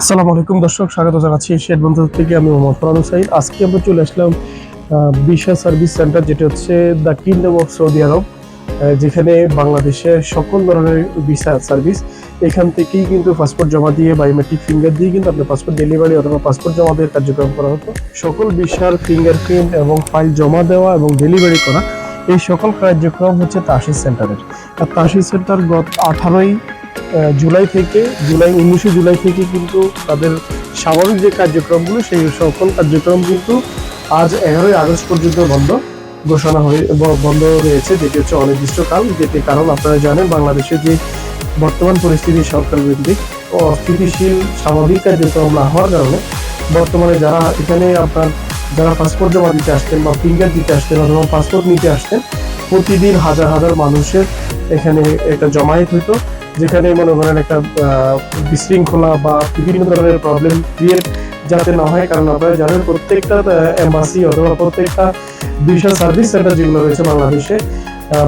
আসসালামু আলাইকুম দর্শক, স্বাগত জানাচ্ছি শেড বন্ধু থেকে। আমি মোহাম্মদ ফরাদ সাইদ আজকে আমরা চলে আসলাম বিশা সার্ভিস সেন্টার, যেটা হচ্ছে the kingdom of Saudi Arab যেখানে বাংলাদেশের সকল ধরনের ভিসা সার্ভিস, এখান থেকেই কিন্তু পাসপোর্ট জমা দিয়ে বায়োমেট্রিক ফিঙ্গার দিয়ে কিন্তু আপনার পাসপোর্ট ডেলিভারি অথবা পাসপোর্ট জমা দেওয়ার কার্যক্রম করা হতো। সকল ভিসার ফিঙ্গারপ্রিন্ট এবং ফাইল জমা দেওয়া এবং ডেলিভারি করা, এই সকল কার্যক্রম হচ্ছে তাসিস সেন্টারের। আর তাসিস সেন্টার গত আঠারোই জুলাই থেকে, জুলাই, উনিশে জুলাই থেকে কিন্তু তাদের স্বাভাবিক যে কার্যক্রমগুলো, সেই সকল কার্যক্রম কিন্তু আজ এগারোই আগস্ট পর্যন্ত বন্ধ ঘোষণা হয়ে বন্ধ রয়েছে, যেটি হচ্ছে অনির্দিষ্টকাল, যেটি কারণ আপনারা জানেন বাংলাদেশে যে বর্তমান পরিস্থিতি সরকার ভিত্তিক অস্থিতিশীল স্বাভাবিক কার্যক্রম না হওয়ার কারণে বর্তমানে যারা এখানে আপনার যারা পাসপোর্ট জমা দিতে আসতেন বা ফিঙ্গার দিতে আসতেন অথবা পাসপোর্ট নিতে আসতেন, প্রতিদিন হাজার হাজার মানুষের এখানে একটা জমায়েত হতো যেখানে মনে করেন একটা বিশৃঙ্খলা বা বিভিন্ন ধরনের প্রবলেম ক্রিয়েট যাতে না হয়, কারণ আপনারা জানেন প্রত্যেকটা এম্বাসি অথবা প্রত্যেকটা ভিসা সার্ভিস সেন্টার যেগুলো রয়েছে বাংলাদেশে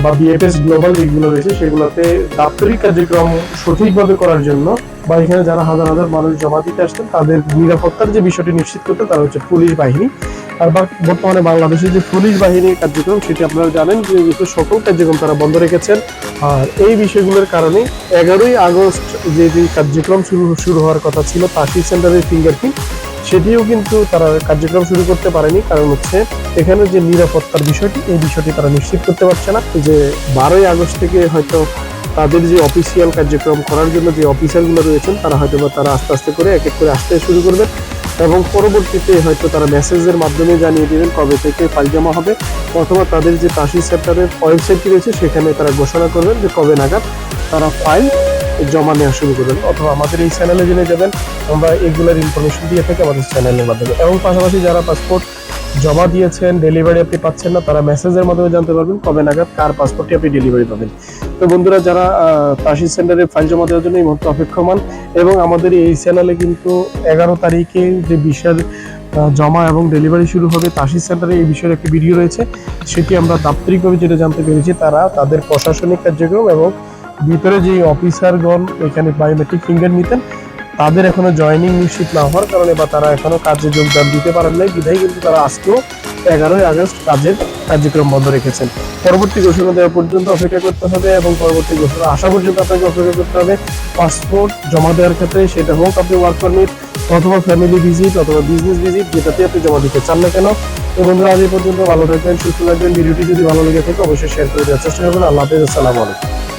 বা বিএফএস গ্লোবাল যেগুলো রয়েছে, সেগুলোতে দাপ্তরিক কার্যক্রম সঠিকভাবে করার জন্য বা এখানে যারা হাজার হাজার মানুষ জমা দিতে আসতেন তাদের নিরাপত্তার যে বিষয়টি নিশ্চিত করতে, তারা হচ্ছে পুলিশ বাহিনী। আর বর্তমানে বাংলাদেশের যে পুলিশ বাহিনীর কার্যক্রম, সেটি আপনারা জানেন যে সকল কার্যক্রম তারা বন্ধ রেখেছেন। আর এই বিষয়গুলোর কারণে এগারোই আগস্ট যে যে কার্যক্রম শুরু শুরু হওয়ার কথা ছিল তাসি সেন্টারের ফিঙ্গারপ্রিন্ট, সেটিও কিন্তু তারা কার্যক্রম শুরু করতে পারেনি। কারণ হচ্ছে এখানে যে নিরাপত্তার বিষয়টি, এই বিষয়টি তারা নিশ্চিত করতে পারছে না। যে বারোই আগস্ট থেকে হয়তো তাদের যে অফিসিয়াল কার্যক্রম করার জন্য যে অফিসারগুলো রয়েছেন, তারা হয়তো বা তারা আস্তে আস্তে করে এক এক করে আসতে শুরু করবেন। এবং পরবর্তীতে হয়তো তারা মেসেজের মাধ্যমে জানিয়ে দেবেন কবে থেকে ফাইল জমা হবে অথবা তাদের যে তাসি সেক্টরের ওয়েবসাইটটি রয়েছে, সেখানে তারা ঘোষণা করবেন যে কবে নাগাদ তারা ফাইল জমা নেওয়া শুরু করবেন। অথবা আমাদের এই চ্যানেলে জেনে যাবেন, আমরা এগুলোর ইনফরমেশন দিয়ে থাকি আমাদের চ্যানেলের মাধ্যমে। এবং পাশাপাশি যারা পাসপোর্ট জমা দিয়েছেন ডেলিভারি আপনি পাচ্ছেন না, তারা মেসেজের মাধ্যমে জানতে পারবেন কবে নাগাদ কার পাসপোর্টটি আপনি ডেলিভারি পাবেন। তো বন্ধুরা, যারা তাসির সেন্টারে ফাইল জমা দেওয়ার জন্য এই মুহূর্তে অপেক্ষমান এবং আমাদের এই চ্যানেলে কিন্তু এগারো তারিখে যে বিশাল জমা এবং ডেলিভারি শুরু হবে তাসির সেন্টারে এই বিষয়ে একটি ভিডিও রয়েছে। সেটি আমরা দাপ্তরিকভাবে যেটা জানতে পেরেছি, তারা তাদের প্রশাসনিক কার্যক্রম এবং ভিতরে যে অফিসারগণ এখানে বায়োমেট্রিক ফিঙ্গার নিতেন তাদের এখনও জয়েনিং নিশ্চিত না হওয়ার কারণে বা তারা এখনও কাজে যোগদান দিতে পারেন নাই। বিধায় কিন্তু তারা আজকেও এগারোই আগস্ট কাজের কার্যক্রম বন্ধ রেখেছেন। পরবর্তী ঘোষণা দেওয়া পর্যন্ত অপেক্ষা করতে হবে এবং পরবর্তী ঘোষণা আসা পর্যন্ত আপনাকে অপেক্ষা করতে হবে। পাসপোর্ট জমা দেওয়ার ক্ষেত্রে সেটা হোক আপনি ওয়ার্ক পারমিট অথবা ফ্যামিলি ভিজিট অথবা বিজনেস ভিজিট যেটাতে আপনি জমা দিতে চান না কেন। তো বন্ধুরা, আজ পর্যন্ত ভালো থাকবেন, সুস্থ থাকবেন। ভিডিওটি যদি ভালো লেগে থাকে, অবশ্যই শেয়ার করে দেওয়ার চেষ্টা করবেন। আল্লাহ হাফেজ, আসসালামু আলাইকুম।